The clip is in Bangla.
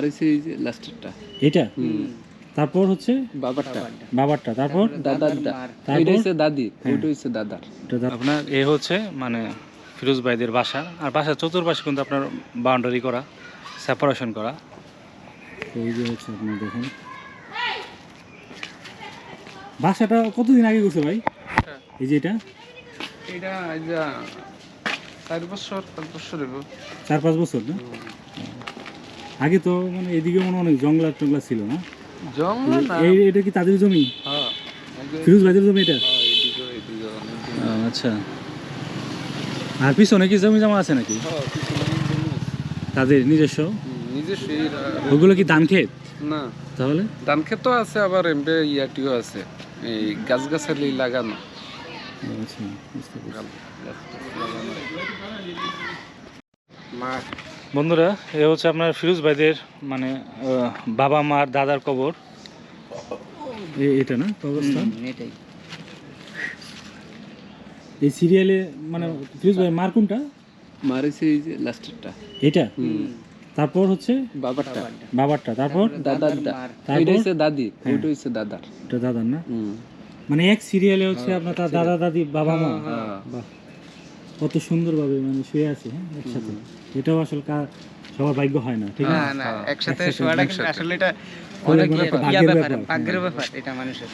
আর হচ্ছে এই যে লাস্টেরটা। এটা? তারপর হচ্ছে? বাবারটা। বাবারটা। তারপর? দাদার এটা হচ্ছে দাদি। ওইটা হচ্ছে দাদার। আপনার এ হচ্ছে মানে ফিরোজ ভাইদের বাসা। আর বাসার চতুর্পাশে কিন্তু আপনার বাউন্ডারি করা সেপারেশন করা। এই যে হচ্ছে আপনার দেখুন। বাসাটা কতদিন আগে করছে ভাই? এই যে এটা? এটা চার বছর পাঁচ বছর চার পাঁচ বছর না? আগে তো মানে এদিকে মনে অনেক জঙ্গলা টঙ্গলা ছিল না? জঙ্গল না। এই এটা কি তাদের জমি? হ্যাঁ। ফিরোজ ভাইদের জমি এটা? হ্যাঁ। আচ্ছা। আর পিছনে কি জমি জমা আছে নাকি? হ্যাঁ। তাদের নিজস্ব? নিজস্ব ওগুলো কি ধান ক্ষেত? না। তাহলে? ধান ক্ষেতও আছে আবার এমবে ইয়াটিও আছে। এই গাছ গাছালি লাগানো আচ্ছা বুঝতে। মাঠ বন্ধুরা এ হচ্ছে আপনার ফিরোজ ভাইদের মানে বাবা মার দাদার কবর। এটা না? কবরস্থান এটাই। এই সিরিয়ালে মানে ফিরোজ ভাই মার কোনটা? লাস্টেরটা। এটা? তারপর হচ্ছে? বাবারটা। বাবারটা। তারপর? দাদার তারপর? হচ্ছে দাদি। ওইটা হচ্ছে দাদার। এটা দাদার না? মানে এক সিরিয়ালে হচ্ছে আপনার দাদা দাদি বাবা মা। হ্যাঁ। কত সুন্দরভাবে মানে শুয়ে আছে হ্যাঁ একসাথে। এটাও আসলে সবার ভাগ্য হয় না ঠিক আছে? না একসাথে শোয়াটা আসলে এটা অনেক মানে ভাগ্যের ব্যাপার ব্যাপার। ভাগ্যের ব্যাপার এটা মানুষের।